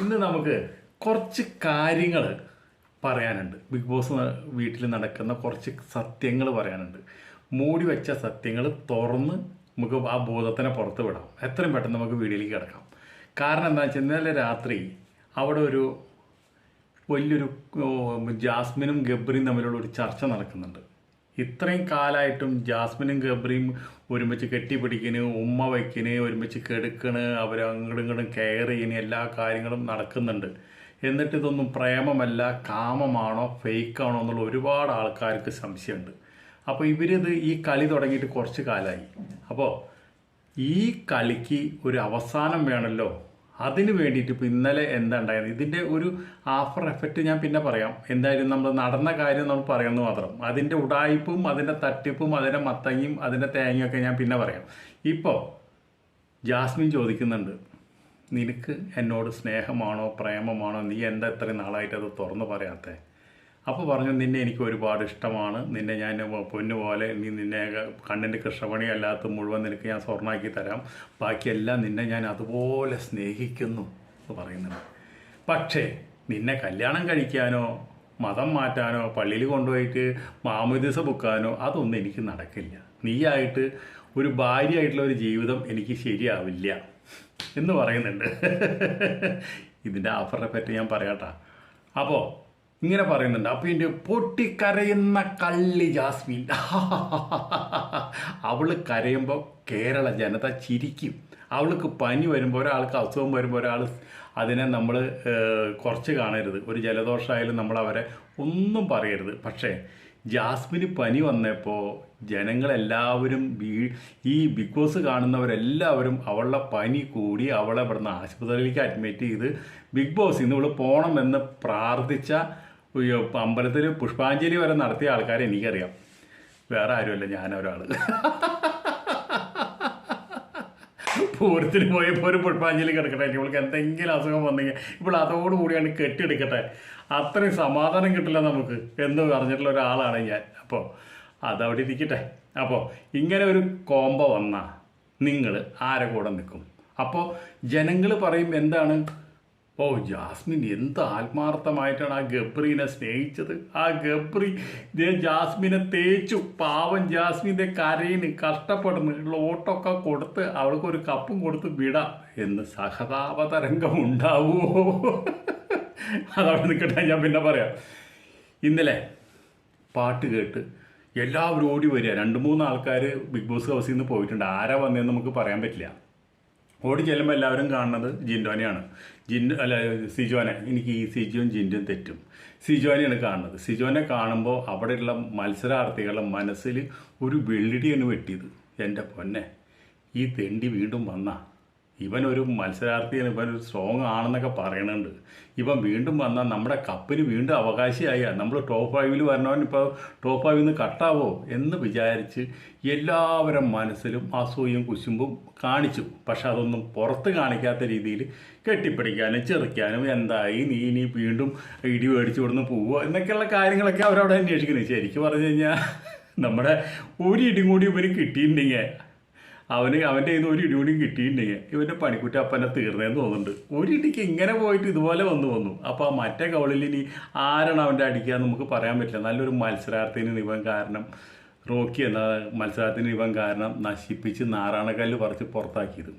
ഇന്ന് നമുക്ക് കുറച്ച് കാര്യങ്ങൾ പറയാനുണ്ട്. ബിഗ് ബോസ് വീട്ടിൽ നടക്കുന്ന കുറച്ച് സത്യങ്ങൾ പറയാനുണ്ട്. മൂടി വെച്ച സത്യങ്ങൾ തുറന്ന് നമുക്ക് ആ ബോധത്തിനെ പുറത്ത് വിടാം. എത്രയും പെട്ടെന്ന് നമുക്ക് വീഡിയോയിലേക്ക് കിടക്കാം. കാരണം എന്താ വെച്ചാൽ ഇന്നലെ രാത്രി അവിടെ ഒരു വലിയൊരു ജാസ്മിനും ഗബ്രിയും തമ്മിലുള്ള ഒരു ചർച്ച നടക്കുന്നുണ്ട്. ഇത്രയും കാലമായിട്ടും ജാസ്മിനും ഗബ്രിയും ഒരുമിച്ച് കെട്ടിപ്പിടിക്കണ് ഉമ്മ വയ്ക്കണ് ഒരുമിച്ച് കെടുക്കണ് അവർ അങ്ങോട്ടും ഇങ്ങോട്ടും കെയർ ചെയ്യുന്ന എല്ലാ കാര്യങ്ങളും നടക്കുന്നുണ്ട്. എന്നിട്ട് ഇതൊന്നും പ്രേമമല്ല കാമമാണോ ഫേക്കാണോ എന്നുള്ള ഒരുപാട് ആൾക്കാർക്ക് സംശയമുണ്ട്. അപ്പോൾ ഇവരിത് ഈ കളി തുടങ്ങിയിട്ട് കുറച്ച് കാലമായി അപ്പോൾ ഈ കളിക്ക് ഒരു അവസാനം വേണമല്ലോ അതിന് വേണ്ടിയിട്ട് ഇപ്പോൾ ഇന്നലെ എന്താ ഉണ്ടായത്? ഇതിന്റെ ഒരു ആഫർ എഫക്റ്റ് ഞാൻ പിന്നെ പറയാം. എന്തായാലും നമ്മൾ നടന്ന കാര്യം നമ്മൾ പറയുന്നത് മാത്രം. അതിന്റെ ഉടായ്പും അതിന്റെ തട്ടിപ്പും അതിന്റെ മത്തങ്ങയും അതിന്റെ തേങ്ങയൊക്കെ ഞാൻ പിന്നെ പറയാം. ഇപ്പോൾ ജാസ്മിൻ ചോദിക്കുന്നുണ്ട് നിനക്ക് എന്നോട് സ്നേഹമാണോ പ്രേമമാണോ? നീ എന്താ ഇത്രയും നാളായിട്ട് അത് തുറന്നു പറയാത്തേ? അപ്പോൾ പറഞ്ഞു നിന്നെ എനിക്ക് ഒരുപാട് ഇഷ്ടമാണ്. നിന്നെ ഞാൻ പൊന്നു പോലെ നീ നിന്നെ കണ്ണിന്റെ കൃഷ്ണപണി അല്ലാത്ത മുഴുവൻ നിനക്ക് ഞാൻ സ്വർണമാക്കി തരാം. ബാക്കിയെല്ലാം നിന്നെ ഞാൻ അതുപോലെ സ്നേഹിക്കുന്നു. എന്ന് പറയുന്നുണ്ട്. പക്ഷേ നിന്നെ കല്യാണം കഴിക്കാനോ മതം മാറ്റാനോ പള്ളിയിൽ കൊണ്ടുപോയിട്ട് മാമുദിസ ബുക്കാനോ അതൊന്നും എനിക്ക് നടക്കില്ല. നീയായിട്ട് ഒരു ഭാര്യയായിട്ടുള്ള ഒരു ജീവിതം എനിക്ക് ശരിയാവില്ല എന്ന് പറയുന്നുണ്ട്. ഇതിന്റെ ഓഫറിനെ പറ്റി ഞാൻ പറയാട്ടാ. അപ്പോൾ ഇങ്ങനെ പറയുന്നുണ്ട്. അപ്പോൾ എന്റെ പൊട്ടിക്കരയുന്ന കള്ളി ജാസ്മിൻ. അവൾ കരയുമ്പോൾ കേരള ജനത ചിരിക്കും. അവൾക്ക് പനി വരുമ്പോൾ ഒരാൾക്ക് അസുഖം വരുമ്പോൾ ഒരാൾ അതിനെ നമ്മൾ കുറച്ച് കാണരുത്. ഒരു ജലദോഷമായാലും നമ്മൾ അവരെ ഒന്നും പറയരുത്. പക്ഷേ ജാസ്മിന് പനി വന്നപ്പോൾ ജനങ്ങളെല്ലാവരും വീ- ഈ ബിഗ് ബോസ് കാണുന്നവരെല്ലാവരും അവളുടെ പനി കൂടി അവളെ ഇവിടുന്ന് ആശുപത്രിയിലേക്ക് അഡ്മിറ്റ് ചെയ്ത് ബിഗ് ബോസ് ഇന്ന് ഇവൾ പോകണമെന്ന് പ്രാർത്ഥിച്ച അമ്പലത്തിൽ പുഷ്പാഞ്ജലി വരെ നടത്തിയ ആൾക്കാരെ എനിക്കറിയാം. വേറെ ആരുമല്ല ഞാൻ ഒരാൾ പൂരത്തിന് പോയപ്പോൾ ഒരു പുഷ്പാഞ്ജലി കിടക്കട്ടെ. ഇവൾക്ക് എന്തെങ്കിലും അസുഖം വന്നെങ്കിൽ ഇപ്പോൾ അതോടുകൂടിയാണ് കെട്ടിയെടുക്കട്ടെ. അത്രയും സമാധാനം കിട്ടില്ല നമുക്ക് എന്ന് പറഞ്ഞിട്ടുള്ള ഒരാളാണ് ഞാൻ. അപ്പോൾ അതവിടെ ഇരിക്കട്ടെ. അപ്പോൾ ഇങ്ങനെ ഒരു കോംബോ വന്നാൽ നിങ്ങൾ ആരെ കൂടെ നിൽക്കും? അപ്പോൾ ജനങ്ങൾ പറയും എന്താണ്? ഓ ജാസ്മിൻ എന്ത് ആത്മാർത്ഥമായിട്ടാണ് ആ ഗബ്രീനെ സ്നേഹിച്ചത്? ആ ഗബ്രി ഇതേ ജാസ്മിനെ തേച്ചു. പാവം ജാസ്മിന്റെ കരയിന് കഷ്ടപ്പെടുന്നു. ലോട്ടൊക്കെ കൊടുത്ത് അവൾക്ക് ഒരു കപ്പും കൊടുത്ത് വിടാം എന്ന് സഹതാപതരംഗം ഉണ്ടാവുമോ അതവിടെ നിൽക്കട്ടെ ഞാൻ പിന്നെ പറയാം. ഇന്നലെ പാട്ട് കേട്ട് എല്ലാവരും ഓടി വരിക. രണ്ട് മൂന്ന് ആൾക്കാർ ബിഗ് ബോസ് ഹൗസിൽ നിന്ന് പോയിട്ടുണ്ട്. ആരാ വന്നതെന്ന് നമുക്ക് പറയാൻ പറ്റില്ല. ഓടി ചെല്ലുമ്പോൾ എല്ലാവരും കാണുന്നത് ജിൻഡോനെയാണ്. ജിൻഡു അല്ല സിജോനെ. എനിക്ക് ഈ സിജോയും ജിൻഡും തെറ്റും. സിജോനെയാണ് കാണുന്നത്. സിജോനെ കാണുമ്പോൾ അവിടെയുള്ള മത്സരാർത്ഥികളുടെ മനസ്സിൽ ഒരു വെള്ളിടിയാണ് വെട്ടിയത്. എന്റെ പൊന്നെ ഈ തെണ്ടി വീണ്ടും വന്ന. ഇവൻ ഒരു മത്സരാർത്ഥിയാണ് ഇവൻ ഒരു സ്ട്രോങ് ആണെന്നൊക്കെ പറയണുണ്ട്. ഇവൻ വീണ്ടും വന്നാൽ നമ്മുടെ കപ്പിന് വീണ്ടും അവകാശിയായ നമ്മൾ ടോപ്പ് ഫൈവിൽ വരണവൻ ഇപ്പോൾ ടോപ്പ് ഫൈവിൽ നിന്ന് കട്ടാവോ എന്ന് വിചാരിച്ച് എല്ലാവരും മനസ്സിലും അസൂയും കുശുമ്പും കാണിച്ചു. പക്ഷെ അതൊന്നും പുറത്ത് കാണിക്കാത്ത രീതിയിൽ കെട്ടിപ്പിടിക്കാനും ചെറുക്കാനും എന്തായി നീ ഇനി വീണ്ടും ഇടി മേടിച്ച് ഇവിടുന്ന് പോവുക എന്നൊക്കെയുള്ള കാര്യങ്ങളൊക്കെ അവരവിടെ അന്വേഷിക്കുന്നത് ശരിക്കും പറഞ്ഞു കഴിഞ്ഞാൽ നമ്മുടെ ഒരു ഇടിയും കൂടി ഇവർ കിട്ടിയിട്ടുണ്ടെങ്കിൽ അവന് അവന്റെ കയ്യിൽ നിന്ന് ഒരു ഇടി കൂടി കിട്ടിയിട്ടുണ്ടെങ്കിൽ ഇവന്റെ പണിക്കുറ്റ അപ്പനെ തീർന്നേന്ന് തോന്നുന്നുണ്ട്. ഒരു ഇടിക്ക് ഇങ്ങനെ പോയിട്ട് ഇതുപോലെ വന്നു വന്നു. അപ്പോൾ ആ മറ്റേ കവളിൽ ഇനി ആരാണ് അവന്റെ അടിക്കുക നമുക്ക് പറയാൻ പറ്റില്ല. നല്ലൊരു മത്സരാർത്ഥിന് ഇവൻ കാരണം. റോക്കി എന്ന മത്സരാർത്ഥിന് ഇവൻ കാരണം നശിപ്പിച്ച് നാരായണക്കല്ല് പറിച്ച് പുറത്താക്കിയത്.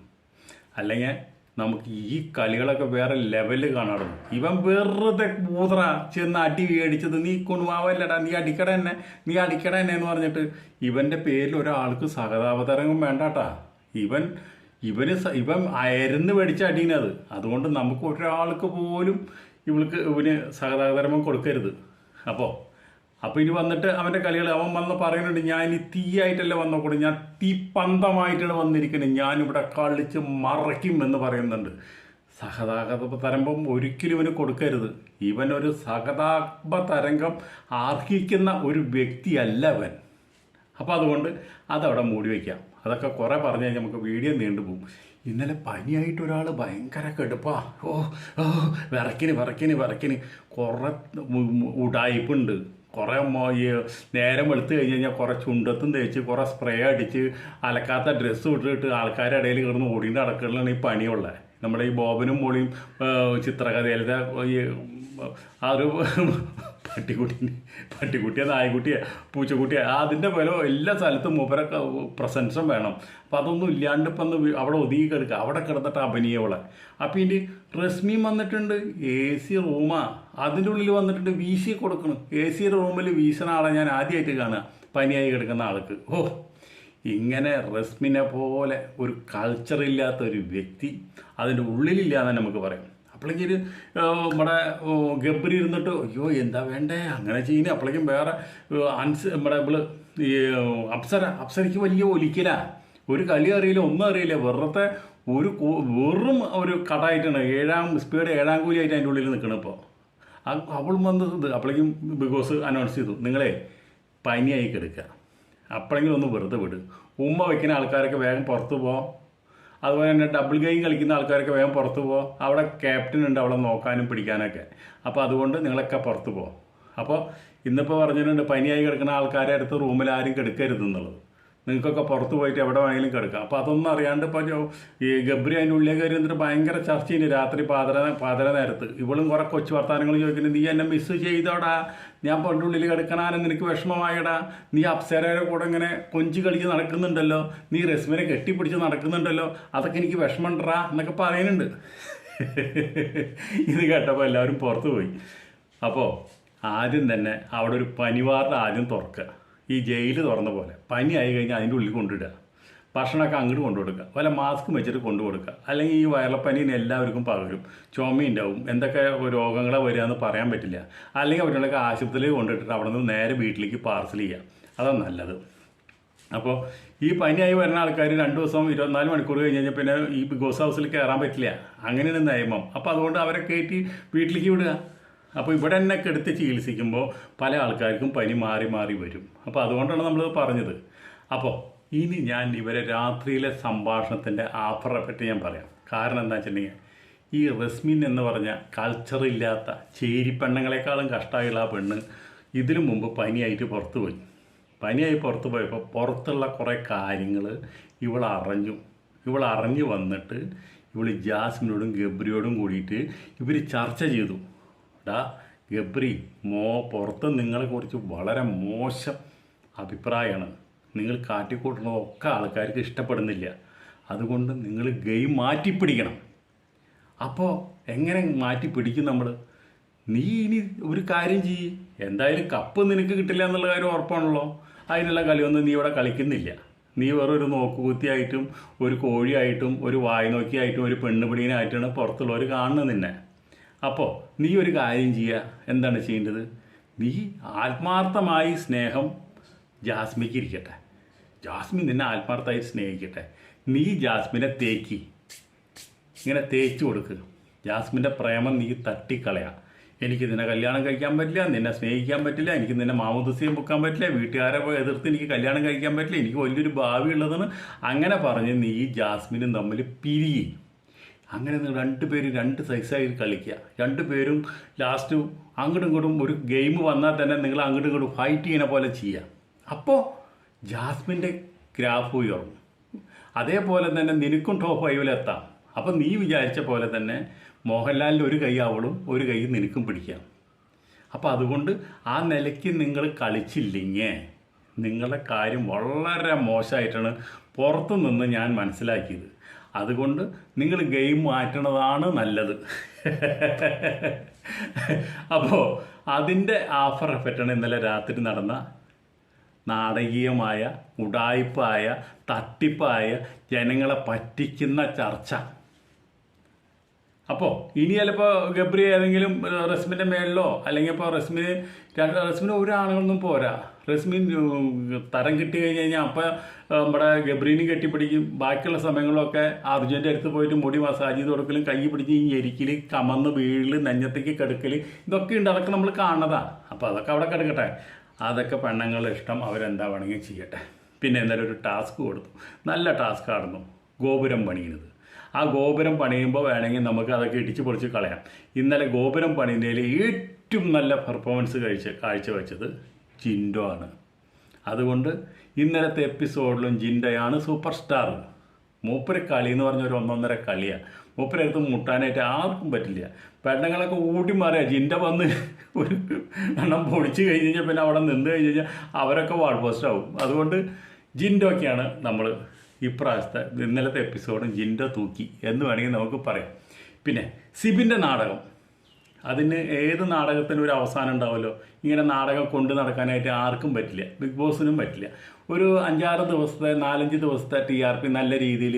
അല്ലെങ്കിൽ നമുക്ക് ഈ കളികളൊക്കെ വേറെ ലെവലിൽ കാണാറുണ്ട്. ഇവൻ വെറുതെ മൂത്ര ചെന്ന് അടി മേടിച്ചത് നീ കൊണ്ടുപോവല്ലടാ നീ അടിക്കട എന്നെ നീ അടിക്കട എന്നെ എന്ന് പറഞ്ഞിട്ട് ഇവന്റെ പേരിൽ ഒരാൾക്ക് സഹതാപതരംഗം വേണ്ടാട്ടാ. ഇവൻ ഇവന് ഇവൻ അയരുന്ന് മേടിച്ച അടീനത് അതുകൊണ്ട് നമുക്ക് ഒരാൾക്ക് പോലും ഇവൾക്ക് ഇവന് സഹതാപതരംഗം കൊടുക്കരുത്. അപ്പോൾ അപ്പോൾ ഇനി വന്നിട്ട് അവന്റെ കളികൾ അവൻ വന്ന് പറയുന്നുണ്ട് ഞാൻ ഇനി തീയായിട്ടല്ല വന്നോക്കൂടെ ഞാൻ തീപ്പന്തമായിട്ടാണ് വന്നിരിക്കുന്നത്. ഞാനിവിടെ കളിച്ച് മറയ്ക്കും എന്ന് പറയുന്നുണ്ട്. സഹതാപ തരംഗം ഒരിക്കലും ഇവന് കൊടുക്കരുത്. ഇവനൊരു സഹതാപ തരംഗം ആർഹിക്കുന്ന ഒരു വ്യക്തിയല്ല അവൻ അപ്പോൾ അതുകൊണ്ട് അതവിടെ മൂടി വയ്ക്കാം അതൊക്കെ കുറേ പറഞ്ഞു കഴിഞ്ഞാൽ നമുക്ക് വീഡിയോ നീണ്ടുപോകും ഇന്നലെ പനിയായിട്ട് ഒരാൾ ഭയങ്കര കെടുപ്പാ. ഓ ഓ വിറക്കിന് വിറക്കിന് വിറക്കിന് കുറേ ഉടായ്പുണ്ട് കുറേ ഈ നേരം വെളുത്ത് കഴിഞ്ഞ് കഴിഞ്ഞാൽ കുറേ ചുണ്ടത്തും തേച്ച് കുറേ സ്പ്രേ അടിച്ച് അലക്കാത്ത ഡ്രസ്സ് ഇട്ടിട്ട് ആൾക്കാരുടെ ഇടയിൽ കിടന്ന് ഓടിയിട്ട് നടക്കലാണ് ഈ പണിയുള്ളത് നമ്മുടെ ഈ ബോബനും മോളിയും ചിത്രകഥയിലത്തെ ഈ ആ ഒരു പട്ടിക്കുട്ടി പട്ടിക്കുട്ടിയെ നായക്കുട്ടിയെ പൂച്ചക്കുട്ടിയെ അതിന്റെ പോലെ എല്ലാ സ്ഥലത്തും മൂപ്പരെ പ്രസൻസും വേണം. അപ്പം അതൊന്നും ഇല്ലാണ്ട് ഇപ്പം അവിടെ ഒതുങ്ങി കിടക്കുക അവിടെ കിടന്നിട്ട് അഭിനയവളെ അപ്പം ഇനി റസ്മിയും വന്നിട്ടുണ്ട് എ സി റൂമാ. അതിന്റെ ഉള്ളിൽ വന്നിട്ടുണ്ട് വീശി കൊടുക്കണം. എ സി റൂമിൽ വീശണ ആളെ ഞാൻ ആദ്യമായിട്ട് കാണുക. പനിയായി കിടക്കുന്ന ആൾക്ക്. ഓ ഇങ്ങനെ റസ്മിനെ പോലെ ഒരു കൾച്ചറില്ലാത്ത ഒരു വ്യക്തി അതിന്റെ ഉള്ളിലില്ല എന്ന് നമുക്ക് പറയാം. അപ്പോഴേക്കും നമ്മുടെ ഗബ്രി ഇരുന്നിട്ട് അയ്യോ എന്താ വേണ്ടേ? അങ്ങനെ ചെയ്യുന്നത് അപ്പോഴേക്കും വേറെ അൻസ് നമ്മുടെ ഇവൾ ഈ അപ്സര അപ്സരയ്ക്ക് വലിയ ഒലിക്കല. ഒരു കളി അറിയില്ല ഒന്നും അറിയില്ല. വെറുതെ ഒരു വെറും ഒരു കടായിട്ടാണ്. ഏഴാം സ്പീഡ് ഏഴാം കൂലിയായിട്ട് അതിന്റെ ഉള്ളിൽ നിൽക്കണം ഇപ്പോൾ അവൾ വന്ന് ഇത് അപ്പോഴേക്കും ബിഗ് ബോസ് അനൗൺസ് ചെയ്തു. നിങ്ങളെ പനിയായി കിടക്കുക അപ്പോഴെങ്കിലും ഒന്ന് വെറുതെ വിട്. ഉമ്മ വയ്ക്കുന്ന ആൾക്കാരൊക്കെ വേഗം പുറത്ത് പോകാം അതുപോലെ തന്നെ ഡബിൾ ഗെയിം കളിക്കുന്ന ആൾക്കാരൊക്കെ വേഗം പുറത്തു പോകാം അവിടെ ക്യാപ്റ്റൻ ഉണ്ട് അവളെ നോക്കാനും പിടിക്കാനൊക്കെ. അപ്പോൾ അതുകൊണ്ട് നിങ്ങളൊക്കെ പുറത്തു പോകാം അപ്പോൾ ഇന്നിപ്പോൾ പറഞ്ഞിട്ടുണ്ട് പനിയായി കിടക്കുന്ന ആൾക്കാരെ അടുത്ത് റൂമിൽ ആരും കിടക്കരുത് എന്നുള്ളത്. നിങ്ങൾക്കൊക്കെ പുറത്ത് പോയിട്ട് എവിടെ വേണമെങ്കിലും കിടക്കാം. അപ്പോൾ അതൊന്നും അറിയാണ്ട് ഇപ്പോൾ ഈ ഗബ്രി അതിന്റെ ഉള്ളിലേക്ക് കയറി എന്നിട്ട് ഭയങ്കര ചർച്ച ചെയ്യുന്നു രാത്രി പാതര പാതര നേരത്ത്. ഇവളും കുറെ കൊച്ചു വർത്താനങ്ങൾ ചോദിക്കുന്നത് നീ എന്നെ മിസ് ചെയ്തോടാ. ഞാൻ പണ്ട് ഉള്ളിൽ കിടക്കണാനും നിനക്ക് വിഷമമായടാ. നീ അപ്സരയുടെ കൂടെ ഇങ്ങനെ കൊഞ്ചി കളിച്ച് നടക്കുന്നുണ്ടല്ലോ. നീ റസ്മിനെ കെട്ടിപ്പിടിച്ച് നടക്കുന്നുണ്ടല്ലോ. അതൊക്കെ എനിക്ക് വിഷമമുണ്ടറാ എന്നൊക്കെ പറയുന്നുണ്ട്. ഇത് കേട്ടപ്പോൾ എല്ലാവരും പുറത്തു പോയി. അപ്പോൾ ആദ്യം തന്നെ അവിടെ ഒരു പനിവാർഡ് ആദ്യം തുറക്കുക. ഈ ജയിൽ തുറന്ന പോലെ. പനി ആയി കഴിഞ്ഞാൽ അതിന്റെ ഉള്ളിൽ കൊണ്ടിടുക ഭക്ഷണമൊക്കെ അങ്ങോട്ട് കൊണ്ടു കൊടുക്കുക വല്ല മാസ്ക് വെച്ചിട്ട് കൊണ്ടു കൊടുക്കുക അല്ലെങ്കിൽ ഈ വയറപ്പനീന് എല്ലാവർക്കും പകരും. ചുമയുണ്ടാവും എന്തൊക്കെ രോഗങ്ങളെ വരിക എന്ന് പറയാൻ പറ്റില്ല. അല്ലെങ്കിൽ അവരുടെയൊക്കെ ആശുപത്രിയിൽ കൊണ്ടിട്ടിട്ട് അവിടെ നിന്ന് നേരെ വീട്ടിലേക്ക് പാർസൽ ചെയ്യുക. അതാണ് നല്ലത്. അപ്പോൾ ഈ പനിയായി വരുന്ന ആൾക്കാർ രണ്ട് ദിവസം ഇരുപത്തിനാല് മണിക്കൂർ കഴിഞ്ഞ് കഴിഞ്ഞാൽ പിന്നെ ഈ ഗോസ് ഹൗസിൽ കയറാൻ പറ്റില്ല. അങ്ങനെയാണ് നിയമം. അപ്പോൾ അതുകൊണ്ട് അവരെ കയറ്റി വീട്ടിലേക്ക് വിടുക. അപ്പോൾ ഇവിടെ തന്നെ കെടുത്ത് ചികിത്സിക്കുമ്പോൾ പല ആൾക്കാർക്കും പനി മാറി മാറി വരും. അപ്പോൾ അതുകൊണ്ടാണ് നമ്മൾ പറഞ്ഞത്. അപ്പോൾ ഇനി ഞാൻ ഇവരെ രാത്രിയിലെ സംഭാഷണത്തിന്റെ ആഫറെ പറ്റി ഞാൻ പറയാം. കാരണം എന്താ വെച്ചിട്ടുണ്ടെങ്കിൽ ഈ റസ്മിൻ എന്ന് പറഞ്ഞ കൾച്ചർ ഇല്ലാത്ത ചേരി പെണ്ണുങ്ങളെക്കാളും കഷ്ടമായുള്ള ആ പെണ്ണ് ഇതിനു മുമ്പ് പനിയായിട്ട് പുറത്തു പോയി. പനിയായി പുറത്ത് പോയപ്പോൾ പുറത്തുള്ള കുറേ കാര്യങ്ങൾ ഇവൾ അറിഞ്ഞു. ഇവൾ അറിഞ്ഞു വന്നിട്ട് ഇവൾ ജാസ്മിനോടും ഗബ്രിയോടും കൂടിയിട്ട് ഇവർ ചർച്ച ചെയ്തു. ഡാ ഗബ്രി മോ പുറത്ത് നിങ്ങളെക്കുറിച്ച് വളരെ മോശം അഭിപ്രായമാണ് നിങ്ങൾ കാട്ടിക്കൂട്ടുന്നതൊക്കെ ആൾക്കാർക്ക് ഇഷ്ടപ്പെടുന്നില്ല. അതുകൊണ്ട് നിങ്ങൾ ഗെയിം മാറ്റിപ്പിടിക്കണം. അപ്പോൾ എങ്ങനെ മാറ്റി പിടിക്കും നമ്മൾ നീ ഇനി ഒരു കാര്യം ചെയ്യ്. എന്തായാലും കപ്പ് നിനക്ക് കിട്ടില്ല എന്നുള്ള കാര്യം ഉറപ്പാണല്ലോ. അതിനുള്ള കളിയൊന്നും നീ ഇവിടെ കളിക്കുന്നില്ല. നീ വേറെ ഒരു നോക്കുകുത്തിയായിട്ടും ഒരു കോഴിയായിട്ടും ഒരു വായി നോക്കിയായിട്ടും ഒരു പെണ്ണുപിടിയനായിട്ടാണ് പുറത്തുള്ളവർ കാണുന്നത് നിന്നെ. അപ്പോൾ നീ ഒരു കാര്യം ചെയ്യുക. എന്താണ് ചെയ്യേണ്ടത്? നീ ആത്മാർത്ഥമായി സ്നേഹം ജാസ്മിക്ക് ഇരിക്കട്ടെ. ജാസ്മിൻ നിന്നെ ആത്മാർത്ഥമായി സ്നേഹിക്കട്ടെ. നീ ജാസ്മിനെ തേക്കി. ഇങ്ങനെ തേച്ചു കൊടുക്കുക ജാസ്മിന്റെ പ്രേമം നീ തട്ടിക്കളയാ. എനിക്ക് നിന്നെ കല്യാണം കഴിക്കാൻ പറ്റില്ല നിന്നെ സ്നേഹിക്കാൻ പറ്റില്ല എനിക്ക് നിന്നെ മാമുദസ്യം പൊക്കാൻ പറ്റില്ല വീട്ടുകാരെ എതിർത്ത് എനിക്ക് കല്യാണം കഴിക്കാൻ പറ്റില്ല എനിക്ക് വലിയൊരു ഭാവി ഉള്ളതെന്ന് അങ്ങനെ പറഞ്ഞ് നീ ജാസ്മിനും തമ്മിൽ പിരിയി. അങ്ങനെ നിങ്ങൾ പേര് രണ്ട് സൈസായി കളിക്കുക. രണ്ടുപേരും ലാസ്റ്റ് അങ്ങോട്ടും ഇങ്ങോട്ടും ഒരു ഗെയിം വന്നാൽ തന്നെ നിങ്ങൾ അങ്ങോട്ടും ഇങ്ങോട്ടും ഫൈറ്റ് ചെയ്യുന്ന പോലെ ചെയ്യുക. അപ്പോൾ ജാസ്മിന്റെ ഗ്രാഫ് ഉയർന്നു. അതേപോലെ തന്നെ നിനക്കും ടോപ്പ് ഫൈവിലെത്താം അപ്പം നീ വിചാരിച്ച പോലെ തന്നെ മോഹൻലാലിന്റെ ഒരു കൈ അവളും ഒരു കൈ നിനക്കും പിടിക്കാം. അപ്പോൾ അതുകൊണ്ട് ആ നിലയ്ക്ക് നിങ്ങൾ കളിച്ചില്ലെങ്കിൽ നിങ്ങളുടെ കാര്യം വളരെ മോശമായിട്ടാണ് പുറത്തു നിന്ന് ഞാൻ മനസ്സിലാക്കിയത്. അതുകൊണ്ട് നിങ്ങൾ ഗെയിം മാറ്റണതാണ് നല്ലത്. അപ്പോൾ അതിന്റെ ആഫർ എഫക്റ്റാണ് ഇന്നലെ രാത്രി നടന്ന നാടകീയമായ ഉടായ്പായ തട്ടിപ്പായ ജനങ്ങളെ പറ്റിക്കുന്ന ചർച്ച. അപ്പോൾ ഇനി ചിലപ്പോൾ ഗബ്രി ഏതെങ്കിലും റസ്മിന്റെ മേളിലോ അല്ലെങ്കിൽ ഇപ്പോൾ റസ്മിന് രണ്ട് റസ്മിന് ഒരു ആണുങ്ങളൊന്നും പോരാ. റസ്മിൻ തരം കിട്ടി കഴിഞ്ഞ് കഴിഞ്ഞാൽ അപ്പോൾ നമ്മുടെ ഗബ്രീനും കെട്ടിപ്പിടിക്കും. ബാക്കിയുള്ള സമയങ്ങളൊക്കെ അർജുന്റെ അടുത്ത് പോയിട്ട് മുടി മസാജ് ചെയ്ത് കൊടുക്കലും കൈ പിടിച്ച് ഈ എരിക്കൽ കമന്ന് വീഴൽ നെഞ്ഞത്തേക്ക് കിടക്കൽ ഇതൊക്കെ ഉണ്ട്. അതൊക്കെ നമ്മൾ കാണുന്നതാണ് അപ്പോൾ അതൊക്കെ അവിടെ കിടക്കട്ടെ. അതൊക്കെ പെണ്ണുങ്ങളുടെ ഇഷ്ടം. അവരെന്താ വേണമെങ്കിൽ ചെയ്യട്ടെ. പിന്നെ എന്തായാലും ഒരു ടാസ്ക് കൊടുത്തു. നല്ല ടാസ്ക് ആയിരുന്നു. ഗോപുരം പണിയുന്നത്. ആ ഗോപുരം പണിയുമ്പോൾ വേണമെങ്കിൽ നമുക്ക് അതൊക്കെ ഇടിച്ച് പൊളിച്ച് കളയാം. ഇന്നലെ ഗോപുരം പണിയുന്നതിൽ ഏറ്റവും നല്ല പെർഫോമൻസ് കഴിച്ച് കാഴ്ചവെച്ചത് ജിൻഡോ ആണ്. അതുകൊണ്ട് ഇന്നലത്തെ എപ്പിസോഡിലും ജിൻഡയാണ് സൂപ്പർ സ്റ്റാർ മൂപ്പര് കളി എന്ന് പറഞ്ഞ ഒരു ഒന്നൊന്നര കളിയാണ് മൂപ്പരടുത്ത് മുട്ടാനായിട്ട് ആർക്കും പറ്റില്ല. പെണ്ണുങ്ങളൊക്കെ ഊട്ടി മാറിയ ജിന്റെ വന്ന് ഒരു എണ്ണം പൊടിച്ച് കഴിഞ്ഞ് കഴിഞ്ഞാൽ പിന്നെ അവിടെ നിന്ന് കഴിഞ്ഞ് കഴിഞ്ഞാൽ അവരൊക്കെ വാൾ പോസ്റ്റ് ആവും. അതുകൊണ്ട് ജിൻഡൊക്കെയാണ് നമ്മൾ ഇപ്രാവശ്യത്തെ ഇന്നലത്തെ എപ്പിസോഡും ജിൻഡോ തൂക്കി എന്ന് വേണമെങ്കിൽ നമുക്ക് പറയാം. പിന്നെ സിബിന്റെ നാടകം. അതിന് ഏത് നാടകത്തിനും ഒരു അവസാനം ഉണ്ടാവുമല്ലോ? ഇങ്ങനെ നാടകം കൊണ്ട് നടക്കാനായിട്ട് ആർക്കും പറ്റില്ല. ബിഗ് ബോസിനും പറ്റില്ല. ഒരു അഞ്ചാറ് ദിവസത്തെ നാലഞ്ച് ദിവസത്തെ ടി ആർ പി നല്ല രീതിയിൽ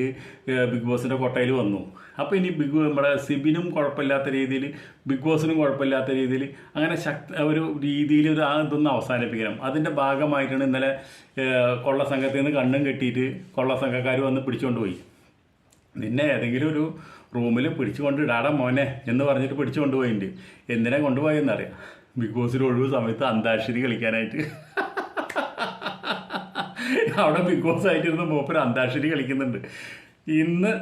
ബിഗ് ബോസിന്റെ കൊട്ടയിൽ വന്നു. അപ്പോൾ ഇനി ബിഗ് നമ്മുടെ സിബിനും കുഴപ്പമില്ലാത്ത രീതിയിൽ ബിഗ് ബോസിനും കുഴപ്പമില്ലാത്ത രീതിയിൽ അങ്ങനെ ശക്ത ഒരു രീതിയിൽ ഒരു ആ ഇതൊന്ന് അവസാനിപ്പിക്കണം. അതിന്റെ ഭാഗമായിട്ടാണ് ഇന്നലെ കൊള്ള സംഘത്തിൽ നിന്ന് കണ്ണും കെട്ടിയിട്ട് കൊള്ള സംഘക്കാർ വന്ന് പിടിച്ചുകൊണ്ട് പോയി. നിന്നെ ഏതെങ്കിലും ഒരു റൂമിൽ പിടിച്ചുകൊണ്ട് ഇടാടാ മോനെ എന്ന് പറഞ്ഞിട്ട് പിടിച്ചുകൊണ്ട് പോയിട്ടുണ്ട് എന്തിനാ കൊണ്ടുപോയെന്നറിയാം. ബിഗ് ബോസിൽ ഒഴിവ് സമയത്ത് അന്താക്ഷരി കളിക്കാനായിട്ട്. അവിടെ ബിഗ് ബോസ് ആയിട്ടിരുന്ന മൂപ്പര് അന്താക്ഷരി കളിക്കുന്നുണ്ട്. ഇന്ന്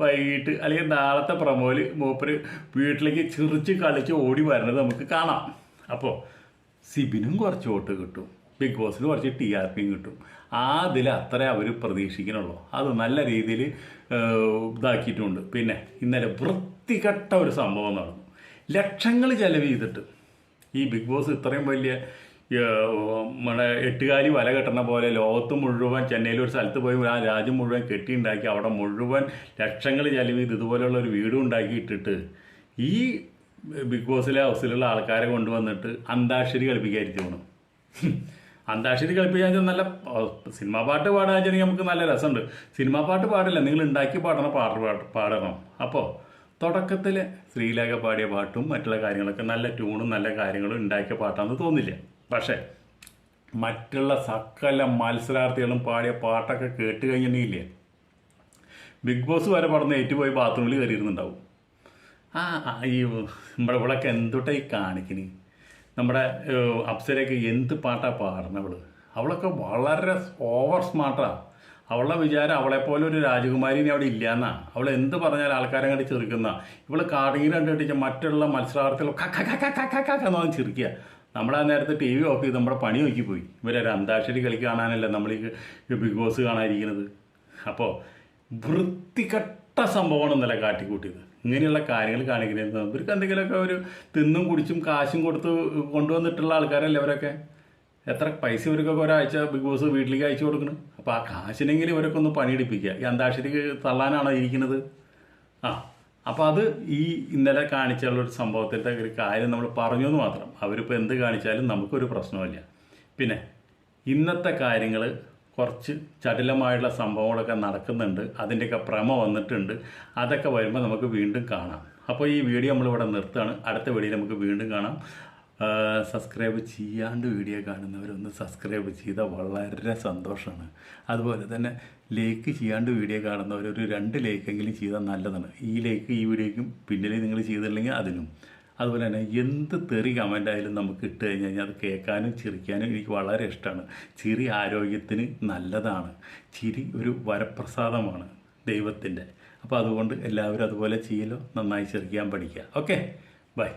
വൈകിട്ട് അല്ലെങ്കിൽ നാളത്തെ പ്രമോയിൽ മൂപ്പര് വീട്ടിലേക്ക് ചിറിച്ച് കളിച്ച് ഓടി വരുന്നത് നമുക്ക് കാണാം. അപ്പോൾ സിബിനും കുറച്ച് വോട്ട് കിട്ടും. ബിഗ് ബോസിന് കുറച്ച് ടി ആർ പിയും കിട്ടും. അതിൽ അത്രേ അവർ പ്രതീക്ഷിക്കണുള്ളൂ അത് നല്ല രീതിയിൽ ഇതാക്കിയിട്ടുണ്ട്. പിന്നെ ഇന്നലെ വൃത്തികെട്ട ഒരു സംഭവം നടന്നു. ലക്ഷങ്ങൾ ചെലവ് ചെയ്തിട്ട്. ഈ ബിഗ് ബോസ് ഇത്രയും വലിയ നമ്മുടെ എട്ടുകാലി വല കെട്ടുന്ന പോലെ ലോകത്ത് മുഴുവൻ ചെന്നൈയിൽ ഒരു സ്ഥലത്ത് പോയി ആ രാജ്യം മുഴുവൻ കെട്ടിയുണ്ടാക്കി അവിടെ മുഴുവൻ ലക്ഷങ്ങൾ ചെലവ് ചെയ്ത് ഇതുപോലെയുള്ള ഒരു വീടും ഉണ്ടാക്കി ഇട്ടിട്ട് ഈ ബിഗ് ബോസിലെ ഹൗസിലുള്ള ആൾക്കാരെ കൊണ്ടുവന്നിട്ട് അന്താക്ഷരി കളിപ്പിക്കാതിരിച്ചു വേണം അന്താക്ഷരി കളിപ്പിക്കാൻ നല്ല സിനിമ പാട്ട് വെച്ചാൽ നമുക്ക് നല്ല രസമുണ്ട്. സിനിമാ പാട്ട് പാടില്ല നിങ്ങൾ ഉണ്ടാക്കി പാടണ പാട്ട് പാടണം. അപ്പോൾ തുടക്കത്തിൽ ശ്രീലേഖ പാടിയ പാട്ടും മറ്റുള്ള കാര്യങ്ങളൊക്കെ നല്ല ട്യൂണും നല്ല കാര്യങ്ങളും ഉണ്ടാക്കിയ പാട്ടാണെന്ന് തോന്നില്ല. പക്ഷേ മറ്റുള്ള സകല മത്സരാർത്ഥികളും പാടിയ പാട്ടൊക്കെ കേട്ട് കഴിഞ്ഞിട്ടുണ്ടെങ്കിലേ ബിഗ് ബോസ് വരെ പറഞ്ഞ് ഏറ്റുപോയി ബാത്റൂമിൽ കയറിയിരുന്നുണ്ടാവും ആ ഈ നമ്മുടെ ഇവളൊക്കെ എന്തുട്ടാ ഈ കാണിക്കണ് നമ്മുടെ അപ്സരയ്ക്ക് എന്ത് പാട്ടാണ് പാടുന്നത് അവൾ അവളൊക്കെ വളരെ ഓവർ സ്മാർട്ടാണ് അവളുടെ വിചാരം അവളെപ്പോലെ ഒരു രാജകുമാരിനെ അവിടെ ഇല്ലയെന്നാ അവൾ എന്ത് പറഞ്ഞാൽ ആൾക്കാരെ കണ്ട് ചെറുക്കുന്ന ഇവൾ കാടിങ്ങനെ കണ്ടിട്ട് മറ്റുള്ള മത്സരാർത്ഥികൾ കക്ക കക്ക കക്ക കക്ക എന്ന് പറഞ്ഞ് ചിരിക്കുക ആ നേരത്തെ ടി വി ഓഫ് ചെയ്ത് നമ്മുടെ പണി നോക്കി പോയി ഇവരൊരു അന്താക്ഷരി കളി കാണാനല്ല നമ്മൾ ഈ ബിഗ് ബോസ് കാണാതിരിക്കുന്നത് അപ്പോൾ വൃത്തികെട്ട സംഭവമാണ് ഇന്നലെ കാട്ടിക്കൂട്ടിയത്. ഇങ്ങനെയുള്ള കാര്യങ്ങൾ കാണിക്കുന്നത് ഇവർക്ക് എന്തെങ്കിലുമൊക്കെ ഒരു തിന്നും കുടിച്ചും കാശും കൊടുത്ത് കൊണ്ടുവന്നിട്ടുള്ള ആൾക്കാരല്ലേ അവരൊക്കെ എത്ര പൈസ ഇവർക്കൊക്കെ ഒരാഴ്ച ബിഗ് ബോസ് വീട്ടിലേക്ക് അയച്ചു കൊടുക്കണം. അപ്പോൾ ആ കാശിനെങ്കിലും ഇവരൊക്കെ ഒന്ന് പണിയെടുപ്പിക്കുക. ഈ അന്താക്ഷരിക്ക് തള്ളാനാണോ ഇരിക്കുന്നത്? ആ. അപ്പോൾ അത് ഈ ഇന്നലെ കാണിച്ചുള്ള ഒരു സംഭവത്തിന്റെ ഒരു കാര്യം നമ്മൾ പറഞ്ഞു എന്ന് മാത്രം. അവരിപ്പോൾ എന്ത് കാണിച്ചാലും നമുക്കൊരു പ്രശ്നമില്ല പിന്നെ ഇന്നത്തെ കാര്യങ്ങൾ കുറച്ച് ചടിലമായുള്ള സംഭവങ്ങളൊക്കെ നടക്കുന്നുണ്ട്. അതിന്റെയൊക്കെ ഭ്രമ വന്നിട്ടുണ്ട്. അതൊക്കെ വരുമ്പോൾ നമുക്ക് വീണ്ടും കാണാം. അപ്പോൾ ഈ വീഡിയോ നമ്മളിവിടെ നിർത്തുകയാണ്. അടുത്ത വീഡിയോ നമുക്ക് വീണ്ടും കാണാം. സബ്സ്ക്രൈബ് ചെയ്യാണ്ട് വീഡിയോ കാണുന്നവരൊന്ന് സബ്സ്ക്രൈബ് ചെയ്താൽ വളരെ സന്തോഷമാണ് അതുപോലെ തന്നെ ലൈക്ക് ചെയ്യാണ്ട് വീഡിയോ കാണുന്നവർ ഒരു രണ്ട് ലൈക്കെങ്കിലും ചെയ്താൽ നല്ലതാണ്. ഈ ലൈക്ക് ഈ വീഡിയോയ്ക്കും പിന്നിൽ നിങ്ങൾ ചെയ്തില്ലെങ്കിൽ അതിനും അതുപോലെ തന്നെ എന്ത് തെറി കമന്റ് ആയാലും നമുക്ക് ഇട്ട് കഴിഞ്ഞ് കഴിഞ്ഞാൽ അത് കേൾക്കാനും ചിരിക്കാനും എനിക്ക് വളരെ ഇഷ്ടമാണ് ചിരി ആരോഗ്യത്തിന് നല്ലതാണ്. ചിരി ഒരു വരപ്രസാദമാണ് ദൈവത്തിന്റെ അപ്പോൾ അതുകൊണ്ട് എല്ലാവരും അതുപോലെ ചെയ്യലോ? നന്നായി ചിരിക്കാൻ പഠിക്കുക. Okay bye